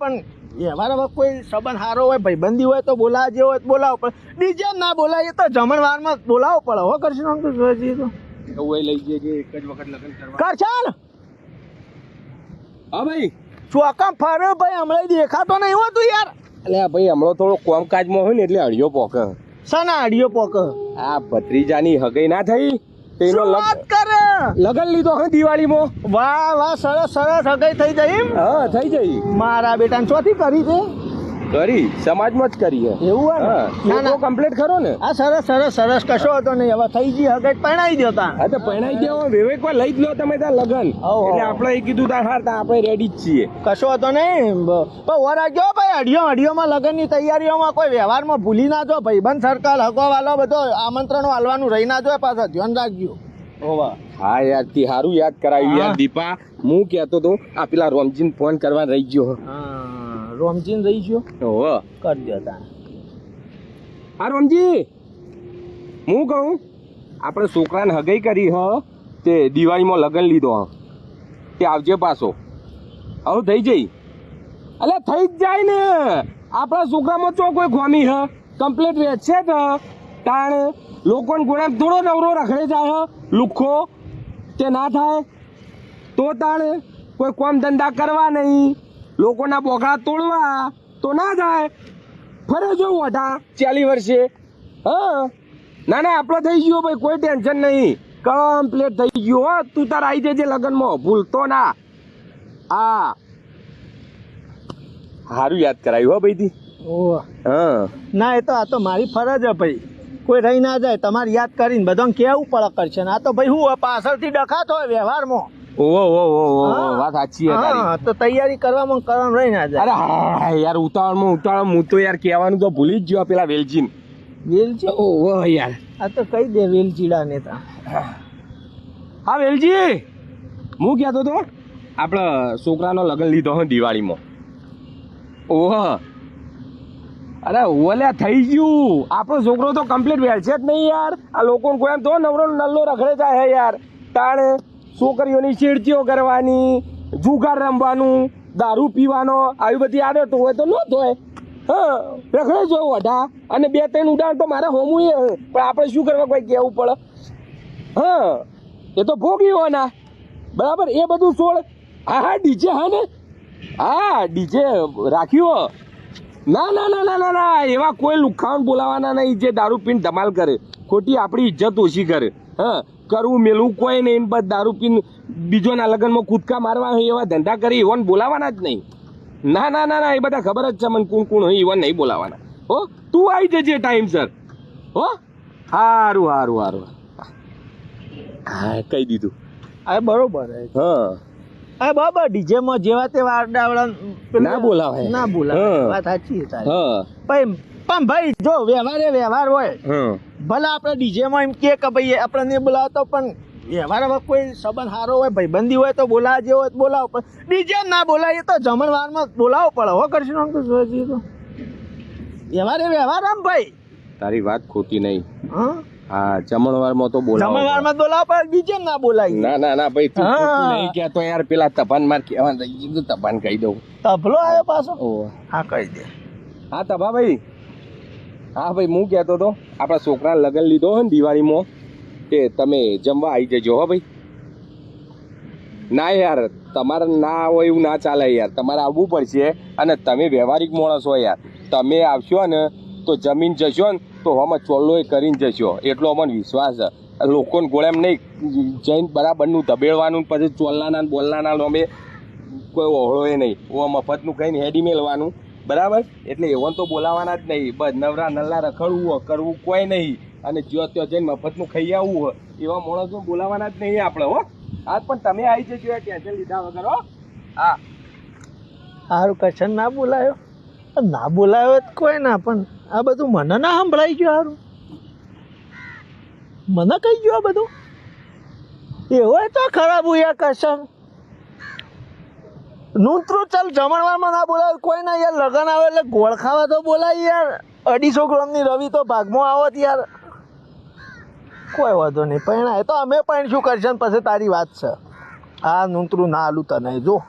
પણ વ્યવહારમાં કોઈ સંબંધ સારો હોય ભાઈબંધી હોય તો બોલાવા જેવો હોય તો બોલાવો પણ ડીજે ના બોલાય તો જમણવારમાં બોલાવો પડે. હો કરશું આમ તો. એવું લઈ જઈએ કે એક જ વખત લગ્ન કરવા. કરશે ને હા ભાઈ. ચોકમ ફરે ભાઈ? હમણાં દેખાતો નહીં હોતું યાર. એટલે ભાઈ હમણાં થોડો કોમકાજમાં હોય ને એટલે અડિયો પોકે. સના અડિયો પોક? આ ભત્રીજાની હગઈ ના થઈ તેનો શું વાત લગ- કરે લગન લીધો હવે દિવાળીમાં? વાહ વાહ સરસ સરસ. હગાઈ થઈ જઈ? હા થઈ જઈ મારા બેટા ચોથી કરી છે? કરી સમાજમાં જ કરી એવું? હા ના કમ્પ્લીટ ખરો ને? આ સરસ સરસ સરસ કશો હતો નહીં. હવે થઈ ગઈ હગાઈ પરણાઈ દો તા. હા તો પહેણાઈ દો વિવેકમાં લઈ જ લો તમે ત્યાં લગન. એટલે આપણે એ કીધું તાર હાર આપણે રેડી જ છીએ. કશો હતો નહીં? પણ વરા ગયો ભાઈ. અઢિયો અઢિયોમાં લગ્નની તૈયારીઓમાં કોઈ વ્યવહારમાં ભૂલી ના જો ભાઈબંધ સર્કલ હગો વાલો બધો આમંત્રણો હાલવાનું રહી ના જો પાછા ધ્યાન રાખજો. હા યાર તી હારું યાદ કરાવ્યું યાર દીપા. હું કહેતો તો આ પેલા રોમજીન ફોન કરવા રહી ગયો. હા રોમજીન રહી ગયો? ઓહો કરી દો તા આ રોમજી. હું કહું આપણે છોકરાને હગઈ કરી હ તે દિવાળીમાં લગ્ન લીધો. હ તે આવજે પાછો. હવે થઈ જઈ. અલે થઈ જ જાય ને. આપણા છોકરામાં ચો કોઈ ખોમી હ? કમ્પ્લીટ વેચ છે તો તાણ લોકોને ગોળામ થોડો નવરો રખડે જાય હ લુખ્ખો. તે ના થાય તો તાણ કોઈ કોમ ધંધા કરવા નહીં. લોકોના બોકડા તોડવા તો ના થાય ફરે જો વઢા ચાલી વર્ષે હા. ના ના આપણો થઈ ગયો ભાઈ કોઈ ટેન્શન નહીં. કમ્પ્લીટ થઈ ગયો હો. તું તાર આવી જજે લગ્નમાં ભૂલતો ના. આ. સારું યાદ કરાયું હો ભાઈ ઓહ. હા. ના એ તો આ તો મારી ફરજ હે ભાઈ. કોઈ રહી ના જાય તમારે યાદ કરીને બધાને કેવું પડે કરશે. ને આ તો ભાઈ હું હોય, પાછળથી ડખાતો હોય વ્યવહારમાં. ઓહો ઓહો ઓહો હા. વાત સાચી છે તારી. હા તો તૈયારી કરવામાં કરવાનું રહી ના જાય. અરે યાર ઉતાવળમાં ઉતાવળ હું તો યાર કહેવાનું તો ભૂલી જ ગયો પેલા વેલજીન. વેલજી? ઓહો યાર. આ તો કહી દે વેલચીડા નેતા. હા વેલજી! હું કહેતો તો આપણે છોકરાનો લગ્ન લીધો હો દિવાળીમાં. ઓહ. અરે ઓલે થઈ ગયું. આપણો છોકરો તો કમ્પ્લીટ વેલ જ નહીં યાર. આ લોકોને કોઈ એમ તો નવરો નલ્લો રખડે જાય હે યાર. તાણે છોકરીઓની છેડતીઓ કરવાની, જુગાર રમવાનું, દારૂ પીવાનો, આવી બધી આદત હોય તો ન ધોય. હા, રખડે જો વઢા અને બે ત્રણ ઉડાણ તો મારે હોમું એ પણ આપણે શું કરવા કોઈ કહેવું પડે? હા, એ તો ભોગી ના. બરાબર? એ બધું છોડ. હા હા, ડીજે હા ને? હા, ડીજે રાખ્યું ના ના ના ના ના ના એવા કોઈ લુખાણ બોલાવાના નહીં જે દારૂ પીને ધમાલ કરે. ખોટી આપણી ઇજ્જત ઓછી કરે. હા કરવું મેલું કોઈ નહીં બસ દારૂ પીને બીજોના લગ્નમાં કૂદકા મારવા હોય એવા ધંધા કરી એવોને બોલાવાના જ નહીં. ના ના ના ના એ બધા ખબર જ છે મને કોણ કોણ હોય એવા નહીં બોલાવાના. હો તું આવી જજે ટાઈમસર હો? સારું સારું સારું હા કહી દીધું. આ બરોબર હા. આ બાબા ડીજે માં જેવા તેવા આડાવડા ના બોલાવે ના બોલાવે. વાત સાચી છે તારી. પણ ભાઈ જો વ્યવહાર વ્યવહાર હોય. ભલે આપણે ડીજે માં એમ કે કે ભાઈ આપણે નહીં બોલાવતો પણ વ્યવહાર હવે કોઈ સંબંધ સારો હોય ભાઈબંધી હોય તો બોલાવા જેવો હોય તો બોલાવો. પણ ડીજે ના બોલાવીએ તો તો જમણવારમાં બોલાવો પડે. હો કરશું તો. વ્યવહાર વ્યવહાર આમ ભાઈ. તારી વાત ખોટી નહીં. હા? હા જમણવારમાં તો બોલાવો. જમણવારમાં તો બોલાવો પણ બીજે ના બોલાય. ના ના ના ભાઈ તું નહીં કે તો યાર પેલા તપાન માર કહેવાનું રહી ગયું તો તપાન કહી દઉં. તફલો આવ્યો પાછો? હા કહી દે. હા તપા ભાઈ. હા ભાઈ હું કહેતો તો આપણા છોકરા લગન લીધો હોય ને દિવાળીમાં તે તમે જમવા આવી જજો હો ભાઈ. ના યાર તમારે ના હોય એવું ના ચાલે યાર તમારે આવવું પડશે અને તમે વ્યવહારિક માણસ હો યાર. તમે આવશો ને તો જમીન જશો ને તો આમાં ચોલ્લોય કરીને જશો. એટલો અમને વિશ્વાસ છે. લોકોને એમ નહીં, જઈને બરાબરનું ધબેડવાનું, પછી ચોલ્લાના બોલનાના અમે કોઈ ઓહળો એ નહીં. ઓ મફતનું કહીને હેડી મેળવાનું. બરાબર? એટલે એવોને તો બોલાવાના જ નહીં. બસ નવરા નલ્લા રખડવું કરવું કોઈ નહીં. અને જો ત્યાં જઈને મફતનું ખાઈ આવવું હોય, એવા માણસો બોલાવાના જ નહીં આપણે, હો. આજ પણ તમે આવી જજો ટેન્શન લીધા વગર, હો. હા. સારું કચ્છ ના બોલાયો. ના બોલાવે કોઈ ના, પણ આ બધું મને ના સંભળાઈ ગયું સારું મને કહી ગયું આ બધું. એવો તો ખરાબ હોય કસમ. નૂતરું ચાલ જમણવારમાં ના બોલાવે કોઈ ના યાર, લગન આવે એટલે ગોળ ખાવા તો બોલાય યાર. અઢીસો ગ્રામની રવિ તો ભાગમાં આવત યાર. કોઈ વાંધો નહીં, પણ એ તો અમે પણ શું કરશે પછી તારી વાત છે. આ નૂતરું ના આલું તને, જો.